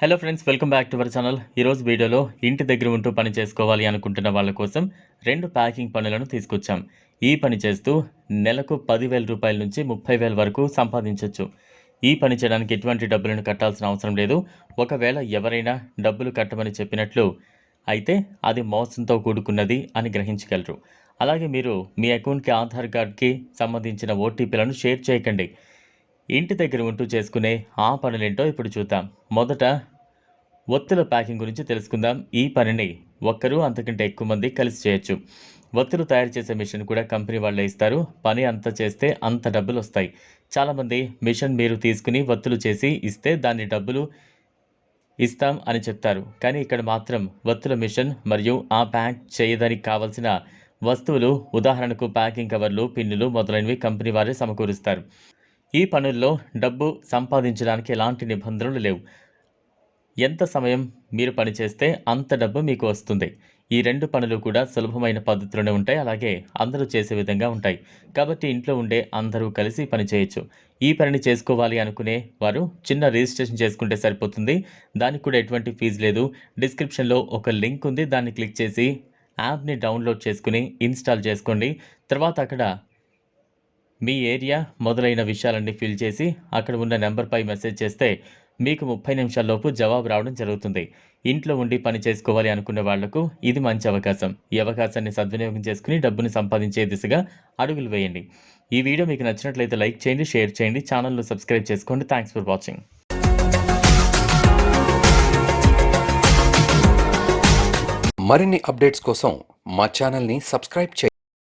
Hello friends welcome back to our channel ఈరోజు వీడియోలో ఇంటి దగ్గర ఉంటూ పని చేసుకోవాలి అనుకుంటున్న వాళ్ళ కోసం రెండు ప్యాకింగ్ పనులను తీసుకొచ్చాం. ఈ పని చేస్తూ నెలకు పదివేల రూపాయల నుంచి ముప్పై వేల వరకు సంపాదించవచ్చు ఈ పని చేయడానికి ఎటువంటి డబ్బులను కట్టాల్సిన అవసరం లేదు. ఒకవేళ ఎవరైనా డబ్బులు కట్టమని చెప్పినట్లు అయితే అది మోసంతో కూడుకున్నది అని గ్రహించగలరు. అలాగే మీరు మీ అకౌంట్కి ఆధార్ కార్డ్కి సంబంధించిన ఓటీపీలను షేర్ చేయకండి. ఇంటి దగ్గర ఉంటూ చేసుకునే ఆ పనులేంటో ఇప్పుడు చూద్దాం. మొదట ఒత్తుల ప్యాకింగ్ గురించి తెలుసుకుందాం. ఈ పనిని ఒక్కరు అంతకంటే ఎక్కువ మంది కలిసి చేయొచ్చు. ఒత్తులు తయారు చేసే మిషన్ కూడా కంపెనీ వాళ్ళే ఇస్తారు. పని అంత చేస్తే అంత డబ్బులు వస్తాయి. చాలామంది మిషన్ మీరు తీసుకుని ఒత్తులు చేసి ఇస్తే దాన్ని డబ్బులు ఇస్తాం అని చెప్తారు. కానీ ఇక్కడ మాత్రం ఒత్తుల మిషన్ మరియు ఆ ప్యాక్ చేయడానికి కావలసిన వస్తువులు ఉదాహరణకు ప్యాకింగ్ కవర్లు పిన్నులు మొదలైనవి కంపెనీ వారే సమకూరుస్తారు. ఈ పనుల్లో డబ్బు సంపాదించడానికి ఎలాంటి నిబంధనలు లేవు. ఎంత సమయం మీరు పనిచేస్తే అంత డబ్బు మీకు వస్తుంది. ఈ రెండు పనులు కూడా సులభమైన పద్ధతిలోనే ఉంటాయి. అలాగే అందరూ చేసే విధంగా ఉంటాయి. కాబట్టి ఇంట్లో ఉండే అందరూ కలిసి పని చేయొచ్చు. ఈ పనిని చేసుకోవాలి అనుకునే వారు చిన్న రిజిస్ట్రేషన్ చేసుకుంటే సరిపోతుంది. దానికి కూడా ఎటువంటి ఫీజు లేదు. డిస్క్రిప్షన్లో ఒక లింక్ ఉంది. దాన్ని క్లిక్ చేసి యాప్ని డౌన్లోడ్ చేసుకుని ఇన్స్టాల్ చేసుకోండి. తర్వాత అక్కడ మీ ఏరియా మొదలైన విషయాలన్నీ ఫిల్ చేసి అక్కడ ఉన్న నెంబర్పై మెసేజ్ చేస్తే మీకు ముప్పై నిమిషాల్లోపు జవాబు రావడం జరుగుతుంది. ఇంట్లో ఉండి పని చేసుకోవాలి అనుకునే వాళ్ళకు ఇది మంచి అవకాశం. ఈ అవకాశాన్ని సద్వినియోగం చేసుకుని డబ్బుని సంపాదించే దిశగా అడుగులు వేయండి. ఈ వీడియో మీకు నచ్చినట్లయితే లైక్ చేయండి షేర్ చేయండి ఛానల్ను సబ్స్క్రైబ్ చేసుకోండి. థ్యాంక్స్ ఫర్ వాచింగ్ మరిన్ని అప్డేట్స్ కోసం మా ఛానల్ని సబ్స్క్రైబ్ చేయండి.